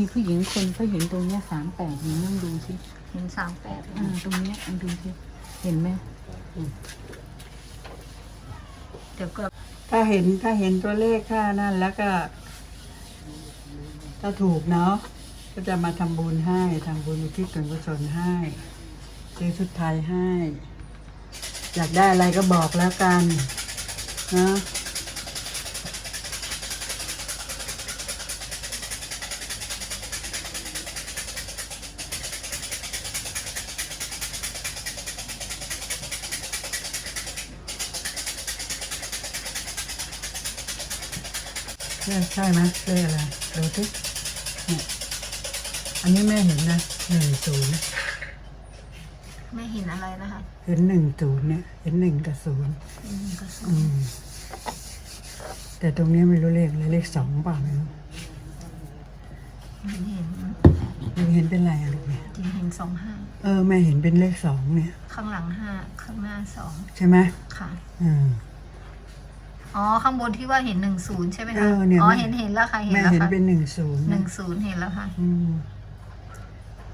มีผู้หญิงคนเขาเห็นตรงเนี้ยสามแปดนี่นั่งดูสิเห็นสามแปดอ่าตรงเนี้ยลองดูสิเห็นไหมเดี๋ยวก็ถ้าเห็นถ้าเห็นตัวเลขค่านั่นแล้วก็ ถ้าถูกเนาะก็จะมาทำบุญให้ทำบุญอุทิศส่วนกุศลให้ซื้อชุดไทยให้ อยากได้อะไรก็บอกแล้วกัน เนาะ ใช่ใช่ไหมเลขอะไรดูสิเนี่ยอันนี้แม่เห็นนะหนึ่งศูนย์ไม่เห็นอะไรนะคะ เห็นหนึ่งศูนย์เนี่ยเห็นหนึ่งกับศูนย์อืมก็สออืงมแต่ตรงนี้ไม่รู้เลขอะไรเลขสองเปล่าไม่รู้ไม่เห็นยังเห็นเป็นไรอะลูกเนี่ยจริงเห็นสองห้าเออแม่เห็นเป็นเลขสองเนี่ย ข้างหลังห้าข้างหน้าสองใช่ไหมค่ะ อืม อ๋อข้างบนที่ว่าเห็นหนึ่งศูนย์ใช่ไหมเอคะอเนี่ย อ๋อแม่เห็นเห็นแล้วค่ะ เห็นแม่แล้วเห็นค่ะเป็นหนึ่งศูนย์หนึ่งศูนย์เห็นแล้วค่ะ อืม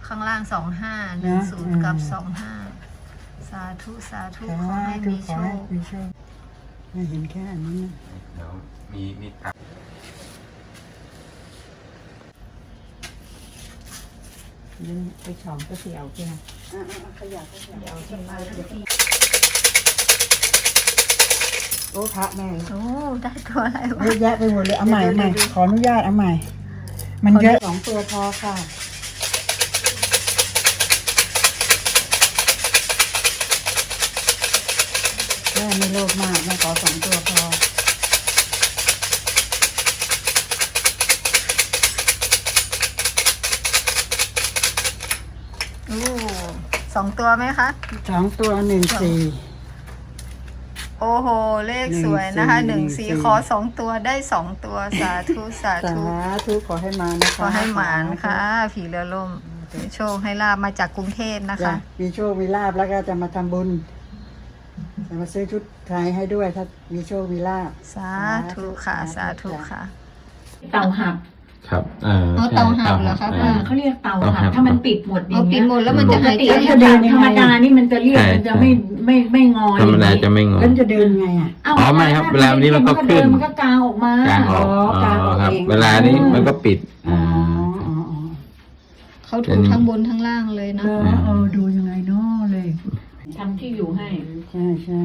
ข้างล่างสองห้าหนะนึ่งศูนย์กับอืมสองห้าสาธุสาธุขอขอให้ให้มีขโชอให้คมีโชคแม่เห็นแค่อันนี้นะเดี๋ยวมีมีตับยังไปฉอมก็เสียวใช่ไหมขยะขยะเดี๋ยวจะมาเดี๋ยวพี่ โอ้พระแม่โอ้ได้ตัวอะไรวะ เยอะแยะไปหมดเลยเอาใหม่เอาใหม่ขออนุญาตเอาใหม่ มันเยอะสองตัวพอค่ะแม่ไม่โลภมากแม่ขอสองตัวพอโอ้สองตัวไหมคะสองตัวหนึ่งสี่ โอ้โห เลขสวยนะคะหหนึ่นึ่งงสี่สี่ขอสองตัวได้สองตัวสาธุสาสาธุธุขอให้มานะคะขอให้หมานค่ะ ผีเรือล่มให้โชคให้ลาบมาจากกรุงเทพนะจ้ะคะ มีโชคมีลาบแล้วก็จะมาทำบุญจะมาซื้อชุดไทยให้ด้วยถ้ามีโชคมีลาบสาธุค่ะ สาธุค่ะ เตาหับ ครับอ่าอ๋อใช่เตาหับเหรอคะอ่าอ่าเขาเรียกเตาหับเตาหับถ้ามันปิดหมดอย่างเอาปิเงี้ดยหมดแล้วมันจะปกหายติใจถ้าเดินธรรมดานี่มันจะเรียกใช่มันจะไม่ไม่ไม่งอธรรมดาอย่งจะงี้ไม่งอ แล้วจะเดินไงอะเอ้าอ๋อไม่ครับเวลานี้มันก็ขึ้นเดิมันก็กางออกมากลางออกอ๋อกลางออกครับ เอง เวลานี้มันก็ปิดอ๋ออ่า อ๋ออ๋อเขาถูกทั้งบนทั้งล่างเลยนะเออเออดูยังไงเนาะเลย ทำที่อยู่ให้ ใช่ใช่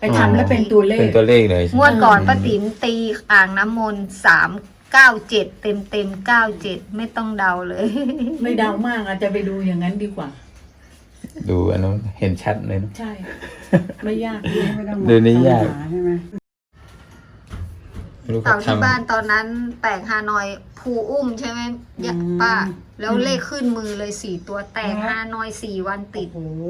ไปทำแล้วเป็นตัวเลเป็นขตัวเลขเลย งวดก่อนป้าติ๋มตีอ่างน้ำมนต์สาม เก้าเจ็ดเต็มเต็มเก้าเจ็ดไม่ต้องเดาเลย ไม่เดามากอาจจะไปดูอย่างนั้นดีกว่า ดูอันนู้นเห็นชัดเลยนะใช่ ไม่ยากเลยไม่ต้องเดี๋ยวนี้ยากตมหใช่ไหมไม่รู้เต่าเขาที่ทำบ้านตอนนั้นแตกฮานอยภูอุ้มใช่ไหมยะป้า แล้วเลขขึ้นมือเลยสี่ตัวแตกฮานอยสี่วันติด โอ้โห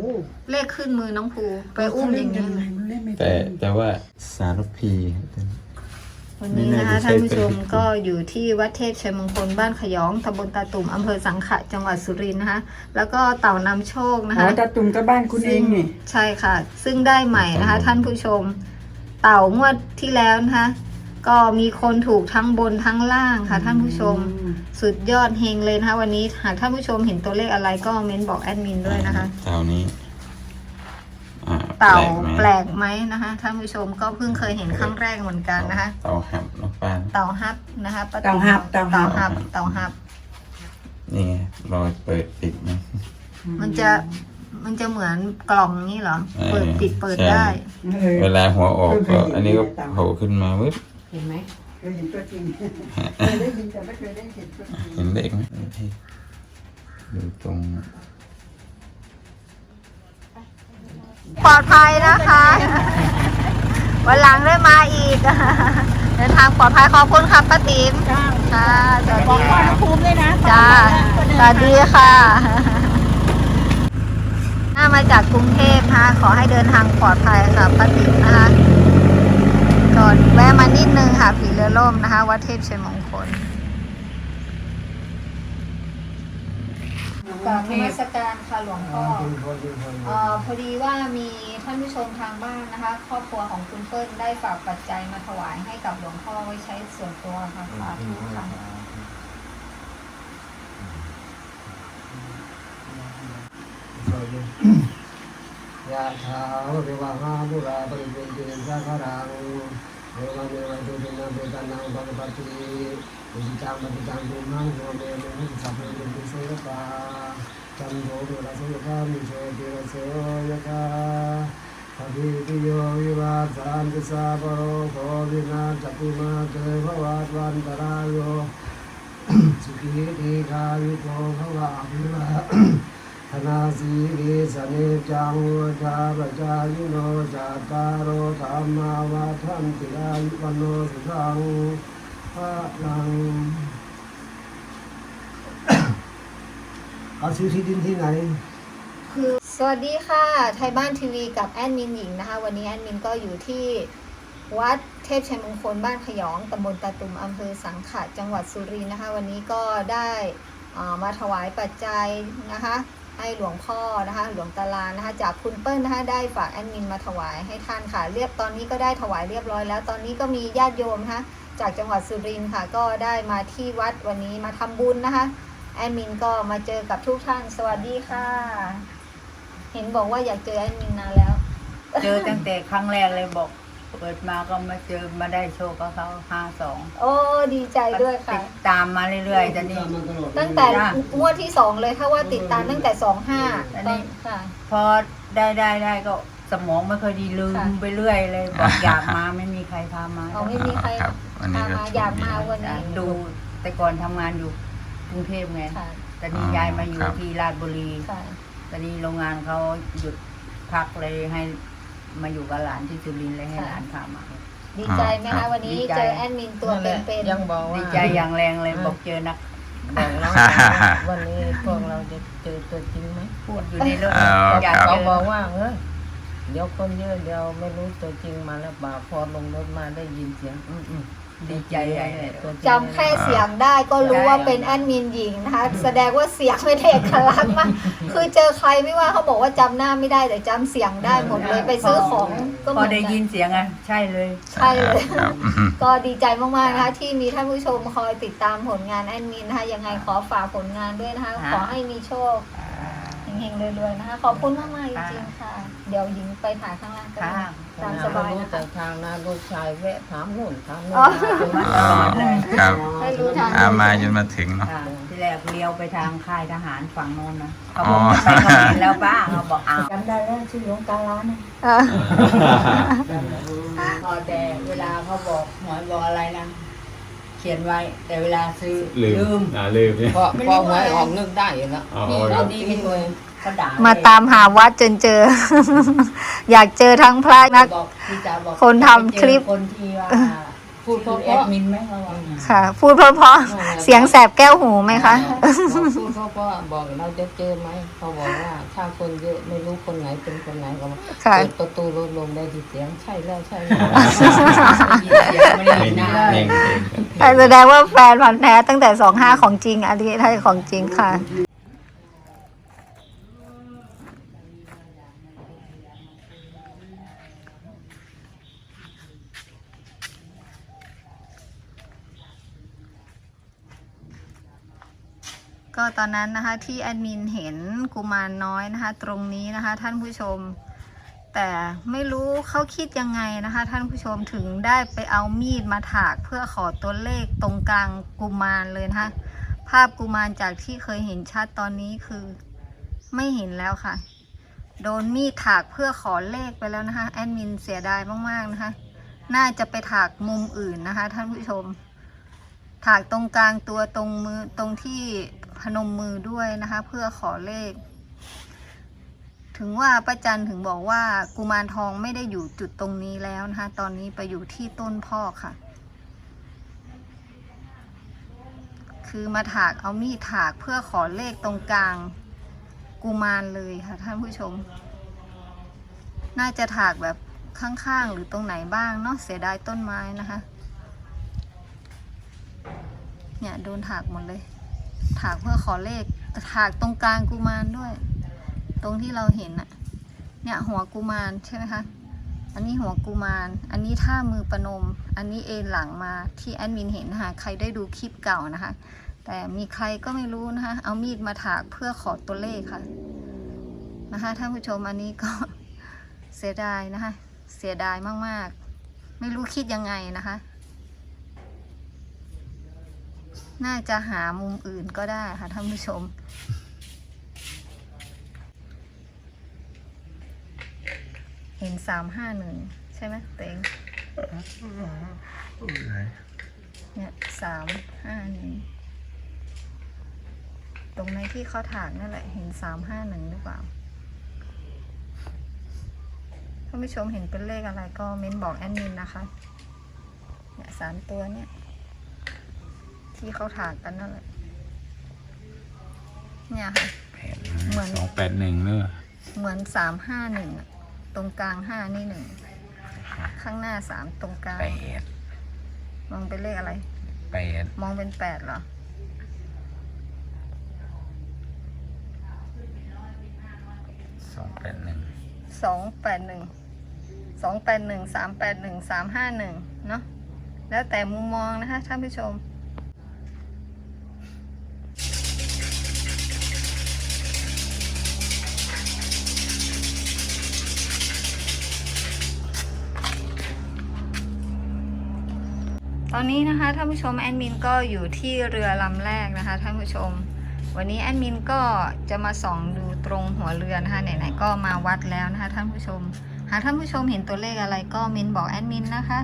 เลขขึ้นมือน้องภูไปอุ้มอย่างนี้นี้มันเล่นไม่แต่เป็นแต่ว่าสารพี วันนี้นะคะไม่น่าจะใช่ท่านผู้ชมเป็นก็อยู่ที่วัดเทพชัยมงคลบ้านขยองตำบลตาตุ่มอำเภอสังขะจังหวัดสุรินทร์นะคะแล้วก็เต่านำโชคนะอ๋อคะ ตาตุ่มก็บ้านคุณเองนี่ ใช่ค่ะ ซึ่งได้ใหม่นะคะ ท่านผู้ชม เต่างวดที่แล้วนะคะ ก็มีคนถูกทั้งบนทั้งล่างค่ะ ท่านผู้ชมสุดยอดเฮงเลยนะคะ วันนี้หากท่านผู้ชมเห็นตัวเลขอะไรก็เม้นบอกแอดมินด้วยนะคะ เต่านี้อ่ เต่าไหมแปลกไหมนะคะท่านผู้ชมก็เพิ่งเคยเห็นครั้งแรกเหมือนกันนะคะ เต่าหับน้องปานเต่าฮับนะคะป้เต่าฮับเต่าฮัเต่าบฮับ เต่าฮับ นี่ไงรอยเปิดปิดนะมันจะมันจะเหมือนกล่องนี้เหรอเออเปิดปิดเปิดใช่ได้เออเวลาหัวออกเพิ่ก็งเคยเห็นอันนี้ก็เต่าโผล่ขึ้นมาวิบเห็นไหมเคยเห็นตัวจริงเคยได้ยินแต่ไม่เคยได้เห็นตัวจริงเห็นเลขไหมที่ดูตรง ปลอดภัยนะคะ วันหลังได้มาอีกเดินทางปลอดภัยขอบคุณค่ะป้าติ๋มค่ะสวัสดีค่ะภูมิด้วยนะจ้าสวัสดีค่ะน่ามาจากกรุงเทพนะคะขอให้เดินทางปลอดภัยค่ะป้าติ๋มนะคะก่อนแวะมานิดนึงค่ะผีเรือล่มนะคะ วัดเทพชัยมง กราบมรสการค่ะหลวงพ่อพอดีว่ามีท่านผู้ชมทางบ้านนะคะ ครอบครัวของคุณเปิ้ลได้ฝากปัจจัยมาถวายให้กับหลวงพ่อไว้ใช้ส่วนตัวค่ะสาธุค่ะยาชาวเรวาาบุราปริเวณเจนสาคารังเรวาเรวาจุตินาเบตานังปะปะติปุจิตังปฏิจางภูมังโนเมมุสัพเพมุสุโสตา จันโทปะระโสยะมิโชติรโสยะคาปฏิปิโยวิวาสันติสาปโรโควินาศปิมาเตภวัตวันตรายโยสุขีทีคายุโกภวะอภิวะธนาสีริสเนจังวจาปจายุโนจัตารโอธรรมาวาทันติอายุวันโนสุขังพระลัง เอาซื้อที่ดินที่ไหนคือสวัสดีค่ะ ไทยบ้านทีวีกับแอดมินหญิงนะคะ วันนี้แอดมินก็อยู่ที่วัดเทพชัยมงคลบ้านขยองตำบลตาตุมอำเภอสังขะจังหวัดสุรินทร์นะคะ วันนี้ก็ได้อ่ามาถวายปัจจัยนะคะ ให้หลวงพ่อนะคะ หลวงตาลานนะคะ จากคุณเปิ้ลนะคะได้ฝากแอดมินมาถวายให้ท่านค่ะ เรียบตอนนี้ก็ได้ถวายเรียบร้อยแล้ว ตอนนี้ก็มีญาติโยมนะคะจากจังหวัดสุรินทร์ค่ะ ก็ได้มาที่วัดวันนี้มาทำบุญนะคะ แอดมินก็มาเจอกับทุกท่านสวัสดีค่ะ เห็นบอกว่าอยากเจอแอดมินนานแล้ว เจอตั้งแต่ครั้งแรกเลยบอก เปิดมาก็มาเจอมาได้โชว์กับเขาห้าสองโอ้ดีใจด้วยติค่ะดตามมาเรื่อยๆแต่นี่ตั้งแต่จ้ะงวดที่สองเลยถ้าว่าติดตามตั้งแต่สองห้าอันตนี้อนค่ะ พอได้ได้ได้ก็สมองไม่ค่อยดีลืมค่ะ ไปเรื่อยเลยบอกอยากมาไม่มีใครพามาเอาไม่มีใครครับวันนี้พาก็มาอยากมาวันนี้ ดูแต่ก่อนทำงานอยู่ กรุงเทพไงค่ะแต่นี่ย้ายมาอยู่ที่ราชบุรี ค่ะตอนนี้โรงงานเขาหยุดพักเลยให้มาอยู่กับหลานที่สุรินทร์เลยให้หลานพามา ดีใจไหมคะวันนี้ดีใจ เจอแอดมินตัวเป็นๆยังบอกว่าดีใจอย่างแรงเลยบอกเจอนักบอกแล้ววันนี้พวกเราจะเจอตัวจริงไหมพูดอยู่ในรถอ๋ออยากครับ เจเขาอบอกว่าเฮ้ยเดี๋ยวคนเยอะเดี๋ยวไม่รู้ตัวจริงมาแล้วบ่าพอลงรถมาได้ยินเสียง อืมอืม ดีใจใหญ่เลยตัวจริงจำแค่เสียงได้ก็รู้ว่าเป็นแอดมินหญิงนะคะ แสดงว่าเสียงไม่ได้เอกลักษณ์มากคือเจอใครไม่ว่าเขาบอกว่าจำหน้าไม่ได้แต่จำเสียงได้หมดเลยไปซื้อของก็เหพอมือนได้กัยินนเสียงอะ ใช่เลย ใช่เลย ครับ ก็ดีใจมากๆนะคะที่มีท่านผู้ชมคอยติดตามผลงานแอดมินนะคะยังไงขอฝากผลงานด้วยนะคะค่ะขอให้มีโชค เฮงๆรวยๆนะคะ ขอบคุณมากๆจริงๆค่ะ เดี๋ยวหญิงไปถ่ายข้างล่างกันค่ะตามสบายรู้นะแต่คะ ทางนะลูกชายแวะถามนู่นถามนี่อ๋อมาตลอดเลยครับให้รู้ทางอามาจนมาถึงเนาะ ค่ะที่แรกเลี้ยวไปทางค่ายทหารฝั่งโน้นนะเขาอ๋บออกจะไปเขาเห็นแล้วป้าเขาบอกอ้าวจำได้แล้วชื่อหลวงตาล้านนะเออพอแต่เวลาเขาบอกหวยบอกอะไรนะ เขียนไว้แต่เวลาซื้อลืม อ่าลืมเนี่ย พอพอหวยออกนึกได้อยู่แล้วอ๋อ นี่คเรารับดีไม่เคย เขาด่ามาเลยตามหาวัดจนเจอ อยากเจอทั้งพระนัก บอกพี่จ๋าบอกคนทำคลิป คนที่ว่าพูดเพคือราะแอดมินไหมเขาบอกค่ะ พูดเพราะๆเสียงแสบแก้วหูไหมคะพูดเพราะว่าบอกเราจะเจอไหมเขาบอกว่าถ้าคนเยอะไม่รู้คนไหนเป็นคนไหนก็บอกค่ะ เปิดประตูรถลงได้ที่เสียงใช่แล้วใช่แล้วได้ยินเสียงไม่ได้เอยิงนหน้าเองเองแต่แสดงว่าแฟนพันธ์แท้ตั้งแต่สองห้าของจริงอันนี้ให้ของจริงค่ะ ก็ตอนนั้นนะคะที่แอดมินเห็นกุมารน้อยนะคะ ตรงนี้นะคะ ท่านผู้ชม แต่ไม่รู้เขาคิดยังไงนะคะ ท่านผู้ชมถึงได้ไปเอามีดมาถากเพื่อขอตัวเลขตรงกลางกุมารเลยนะคะ ภาพกุมารจากที่เคยเห็นชัดตอนนี้คือไม่เห็นแล้วค่ะ โดนมีดถากเพื่อขอเลขไปแล้วนะคะแอดมินเสียดายมากๆนะคะ น่าจะไปถากมุมอื่นนะคะ ท่านผู้ชม ถากตรงกลางตัวตรงมือตรงที่ พนมมือด้วยนะคะ เพื่อขอเลข ถึงว่าป้าจันถึงบอกว่ากุมารทองไม่ได้อยู่จุดตรงนี้แล้วนะคะ ตอนนี้ไปอยู่ที่ต้นพ่อค่ะ คือมาถากเอามีดถากเพื่อขอเลขตรงกลางกุมารเลยค่ะ ท่านผู้ชม น่าจะถากแบบข้างๆ หรือตรงไหนบ้างเนาะเสียดายต้นไม้นะคะ เนี่ย โดนถากหมดเลย ถากเพื่อขอเลข ถากตรงกลางกุมารด้วย ตรงที่เราเห็นอะเนี่ยหัวกุมารใช่ไหมคะ อันนี้หัวกุมาร อันนี้ท่ามือประนม อันนี้เอนหลังมาที่แอดมินเห็นนะคะใครได้ดูคลิปเก่านะคะ แต่มีใครก็ไม่รู้นะคะ เอามีดมาถากเพื่อขอตัวเลขค่ะ นะคะท่านผู้ชมอันนี้ก็เสียดายนะคะ เสียดายมากๆ ไม่รู้คิดยังไงนะคะ น่าจะหามุมอื่นก็ได้ค่ะท่านผู้ชม เห็นสามห้าหนึ่งใช่ไหมเต็งเนี่ยสามห้าหนึ่งตรงในที่เขาถากนั่นแหละเห็นสามห้าหนึ่งหรือเปล่าท่านผู้ชมเห็นเป็นเลขอะไรก็เม้นบอกแอดมินนะคะเนี่ยสามตัวเนี่ย ที่เขาถากกันนั่นแหละเนี่ยค่ะเหมือน สองแปดหนึ่งเนอะเหมือนสามห้าหนึ่งตรงกลางห้านี่หนึ่งข้างหน้าสามตรงกลางแปดมองเป็นเลขอะไร แปดมองเป็นแปดเหรอ สองแปดหนึ่งสองแปดหนึ่งสองแปดหนึ่งสามแปดหนึ่งสามห้าหนึ่งเนาะแล้วแต่มุมมองนะคะท่านผู้ชม อนนี้นะคะท่านผู้ชมแอดมินก็อยู่ที่เรือลำแรกนะคะท่านผู้ชม วันนี้แอดมินก็จะมาส่องดูตรงหัวเรือนะคะไหนๆก็มาวัดแล้วนะคะท่านผู้ชม หากท่านผู้ชมเห็นตัวเลขอะไรก็มินบอกแอดมินนะคะ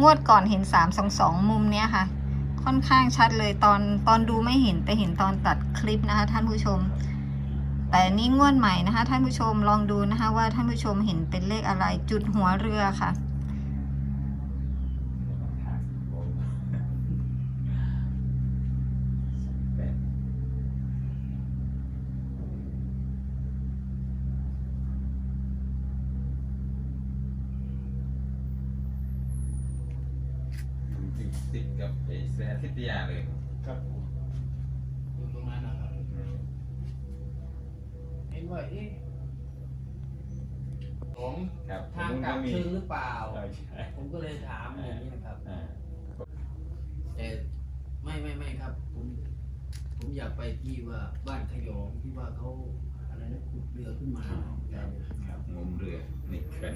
งวดก่อนเห็น 3 2 2 มุมเนี้ยค่ะ ค่อนข้างชัดเลยตอนตอนดูไม่เห็นแต่เห็นตอนตัดคลิปนะคะท่านผู้ชม แต่นี่งวดใหม่นะคะท่านผู้ชมลองดูนะคะว่าท่านผู้ชมเห็นเป็นเลขอะไรจุดหัวเรือค่ะ ติดกับไอ้แซทิตยาเลยครับผมอยู่ตรงนั้นนะครับเห็นว่าเอ๊ะของครับทางกลับเชิงหรือเปล่า ใช่ใช่ผมก็เลยถามอย่างนี้นะครับ อ่าแต่ไม่ไม่ไม่ครับ ผมผมอยากไปที่ว่าบ้านขยองที่ว่าเขาอะไรนะขุดเรือขึ้นมา ครับงมเรือนี่เขื่อน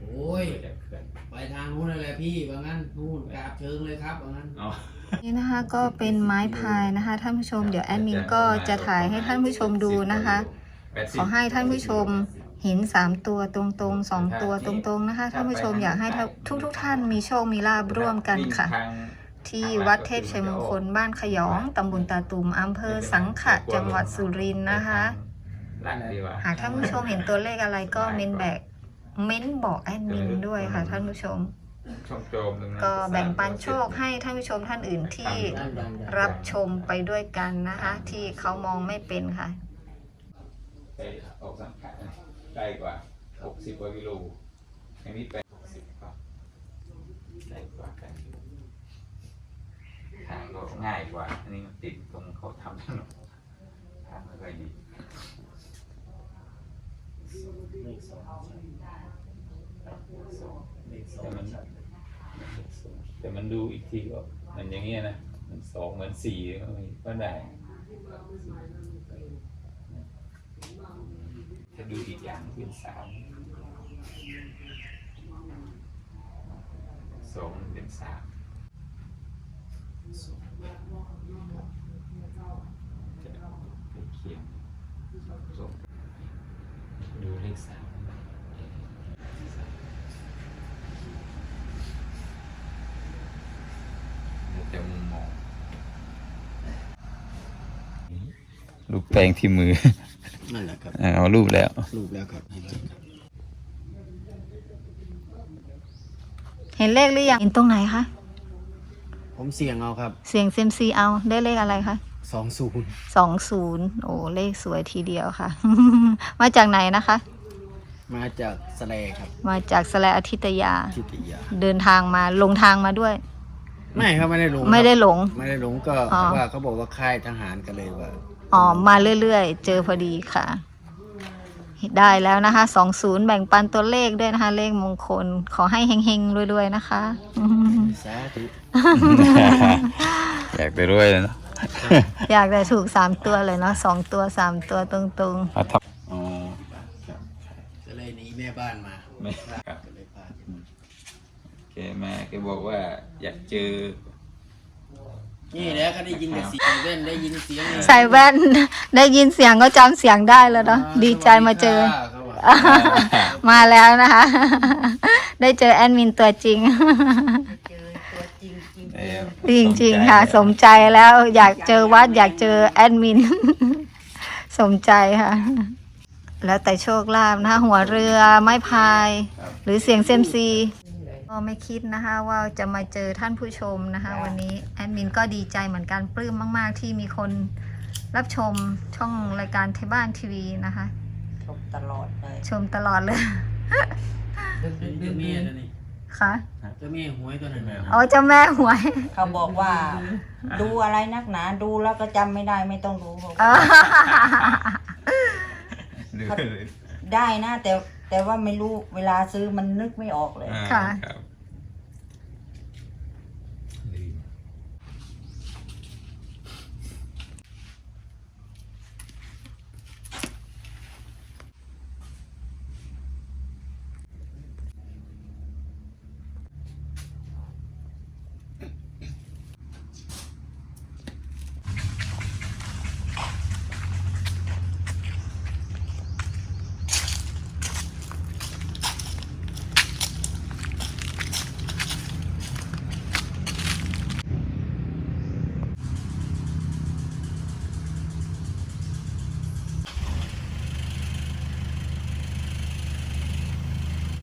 โอ้ยเรือจากเขื่อนไปทางนู้นนั่นแหละพี่ ว่างั้นนู่นกราบเชิงเลยครับ ว่างั้น อ๋อ นี่นะคะก็เป็นไม้พายนะคะท่านผู้ชมเดี๋ยวแอดมินก็จะถ่ายให้ท่านผู้ชมดูนะคะแปดขสิบอให้ท่านผู้ชมเห็น 3 ตัวตรงๆ 2 ตัวตรงๆนะคะ ท่านผู้ชมอยากให้ทุกทุกๆท่านมีโชค มีลาบร่วมกันค่ะวิ่งทางที่วัดเทพชัยมงคลบ้านขยองตำบลตาตุมอำเภอสังขะจังหวัดสุรินทร์นะคะหลังดีกว่าหากท่านผู้ชมเห็นตัวเลขอะไรก็เม้นแบก เม้นบอกแอดมินด้วยค่ะท่านผู้ชมช่องโจมตรงนั้นก็แบ่งปันโชคให้ท่านผู้ชมท่านอื่นที่ยังยังยังรับชมไปด้วยกันนะคะ ที่เขามองไม่เป็นค่ะไปออกสังขะไกลกว่าหกสิบกว่ากิโลอันนี้ไปหกสิบกว่าไกลกว่ากันอยู่ทางก็ง่ายกว่า อันนี้มันติดตรงเขาทำถนนทางไม่ค่อยดี เลขสอง เลขสอ แต่มันแต่มันดูอีกทีก็มันอย่างเงี้ยนะมันสองเหมือนสี่ก็มีก็ได้ถ้าดูอีกอย่างเป็นสามสองเป็นสามจะไปเขียนสองดูเลขสาม แต่มุมมองรูปแปลงที่มือนั่นแหละครับเอารูปแล้ว รูปแล้วครับเห็นเลขหรือยังเห็นตรงไหนคะผมเสี่ยงเอาครับเสียงเซยมซีเอาได้เลขอะไรคะสองศูนย์สองศูนย์โอ้เลขสวยทีเดียวค่ะ มาจากไหนนะคะ มาจากสแลครับมาจากสแลอาทิตยา ทิตยา เดินทางมาลงทางมาด้วย ไม่ครับไม่ได้ลงครับไม่ได้หลง ไม่ได้หลงก็อ๋อ ว่าเขาบอกว่าค่ายทหารกันเลยว่าอ๋อมาเรื่อยๆ เจอพอดีค่ะ ได้แล้วนะคะสองศูนย์แบ่งปันตัวเลขด้วยนะคะ เลขมงคลขอให้เฮงๆรวยๆนะคะสาธุอยากไปด้วยเลยเนาะอยากได้ถูกสามตัวเลยเนาะสองตัวสามตัวตรงเอาทำอ๋อบ้านมา ไม่ครับ ก็เลยพา แกมาแกบอกว่าอยากเจอ นี่แหละก็ได้ยินแต่เสียงเล่นได้ยินเสียงใส่แว่น ได้ยินเสียงก็จำเสียงได้แล้วเนาะดีใจมาเจอเขาว่ามาแล้วนะคะ ได้เจอแอดมินตัวจริง เจอตัวจริงจริงเอ่อจริงๆค่ะ สมใจแล้วอยากเจอวัดอยากเจอแอดมิน สมใจค่ะ แล้วแต่โชคลาภนะคะหัวเรือไม้พาย หรือเสียงเซยมซี ก็ไม่คิดนะคะว่าจะมาเจอท่านผู้ชมนะคะ วันนี้แอดมินก็ดีใจเหมือนกันปลื้มมาก ๆ ที่มีคนรับชมช่องรายการเทบ้านทีวีนะคะ ชมตลอดเลยชมตลอดเลยเจ้าแม่ตัวนี้ค่ะเจ้าแม่หวยตัวนั้นแม่เอาเจ้าแม่หวย เขาบอกว่า ดูอะไรนักหนาดูแล้วก็จำไม่ได้ไม่ต้องดูเขาอ่าหรือได้นะแต่ แต่ว่าไม่รู้เวลาซื้อมันนึกไม่ออกเลย อ่าค่ะรับ